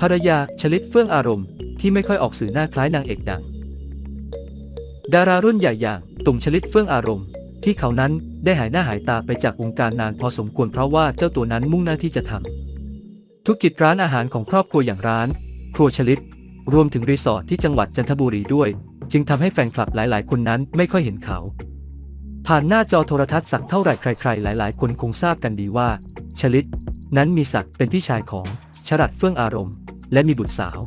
ภรรยาชลิตเฟื่องอารมณ์ที่ไม่ค่อยออกสื่อหน้าคล้ายนางเอกดัง ดารารุ่นใหญ่อย่างตุ่มชลิตเฟื่องอารมณ์ ที่เขานั้นได้หายหน้าหายตาไปจากวงการนานพอสมควรเพราะว่าเจ้าตัวนั้นมุ่งหน้าที่จะทำธุรกิจร้านอาหารของครอบครัวอย่างร้าน ครัวชลิตรวมถึงรีสอร์ทที่จังหวัดจันทบุรีด้วย จึงทำให้แฟนคลับหลาย ๆ คนนั้นไม่ค่อยเห็นเขา ผ่านหน้าจอโทรทัศน์สักเท่าไหร่ใคร ๆ หลาย ๆ คนคงทราบกันดีว่า ชลิตนั้นมีศักดิ์เป็นพี่ชายของชรัดเฟื่องอารมณ์ และมีบุตรสาว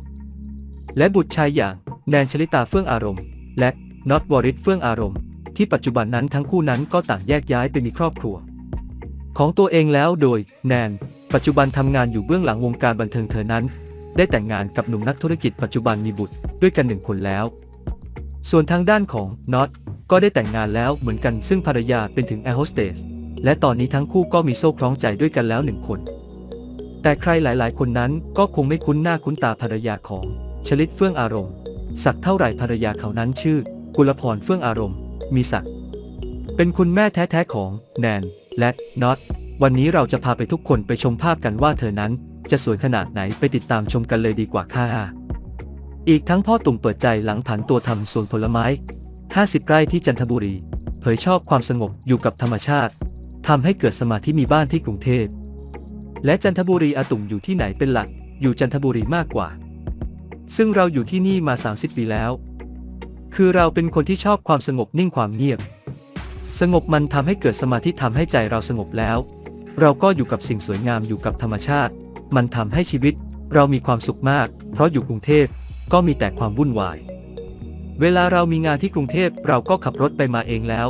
และบุตรชายอย่างแนนชลิตาเฟื่องอารมณ์ และน็อตวอริสเฟื่องอารมณ์ ที่ปัจจุบันนั้นทั้งคู่นั้นก็ต่างแยกย้ายไปมีครอบครัว ของตัวเองแล้วโดยแนนปัจจุบันทำงานอยู่เบื้องหลังวงการบันเทิงเธอนั้น ได้แต่งงานกับหนุ่มนักธุรกิจปัจจุบันมีบุตรด้วยกันหนึ่งคนแล้วส่วนทางด้านของน็อตก็ได้แต่งงานแล้วเหมือนกันซึ่งภรรยาเป็นถึงแอร์โฮสเตสและตอนนี้ทั้งคู่ก็มีโซ่คล้องใจด้วยกันแล้วหนึ่งคน แต่ใครหลาย ๆ คนนั้นก็คงไม่คุ้นหน้าคุ้นตาภรรยาของ ชลิตเฟื่องอารมณ์ สักเท่าไหร่ภรรยาเขานั้นชื่อ กุลพรเฟื่องอารมณ์ มีศัก เป็นคุณแม่แท้ ๆ ของแนนและน็อตวันนี้เราจะพาไปทุกคนไปชมภาพกันว่าเธอนั้น จะสวยขนาดไหนไปติดตามชมกันเลยดีกว่าค่ะอีกทั้งพ่อตุ่มเปิดใจหลังผันตัวทำสวนผลไม้ 50 ไร่ที่จันทบุรี เผยชอบความสงบอยู่กับธรรมชาติทำให้เกิดสมาธิมีบ้านที่กรุงเทพ และจันทบุรีอาตุ่มอยู่ที่ไหนเป็นหลัก อยู่จันทบุรีมากกว่า ซึ่งเราอยู่ที่นี่มา 30 ปีแล้ว คือเราเป็นคนที่ชอบความสงบนิ่งความเงียบ สงบมันทำให้เกิดสมาธิทำให้ใจเราสงบแล้ว เราก็อยู่กับสิ่งสวยงามอยู่กับธรรมชาติ มันทำให้ชีวิต เรามีความสุขมาก เพราะอยู่กรุงเทพก็มีแต่ความวุ่นวาย เวลาเรามีงานที่กรุงเทพเราก็ขับรถไปมาเองแล้ว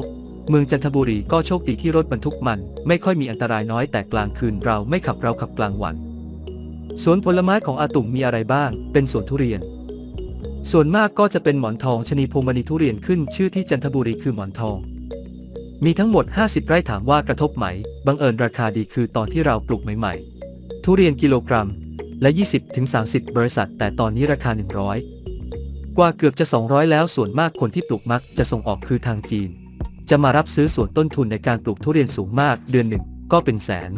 เมืองจันทบุรีก็โชคดีที่รถบรรทุกมัน ไม่ค่อยมีอันตรายน้อยแต่กลางคืนเราไม่ขับเราขับกลางวัน สวนผลไม้ของอาตุ่มมีอะไรบ้าง เป็นสวนทุเรียน ส่วนมากก็จะเป็นหมอนทองชนีพวงมณีทุเรียนขึ้นชื่อที่จันทบุรีคือหมอนทอง มีทั้งหมด 50 ไร่ถามว่ากระทบไหม บังเอิญราคาดีคือตอนที่เราปลูกใหม่ๆ ทุเรียนกิโลกรัมและ 20-30 บริษัท แต่ตอนนี้ราคา 100 กว่าเกือบจะ 200 แล้วส่วนมากคนที่ปลูกมักจะส่งออกคือทางจีน จะมารับซื้อส่วนต้นทุนในการปลูกทุเรียนสูงมากเดือนหนึ่งก็เป็นแสน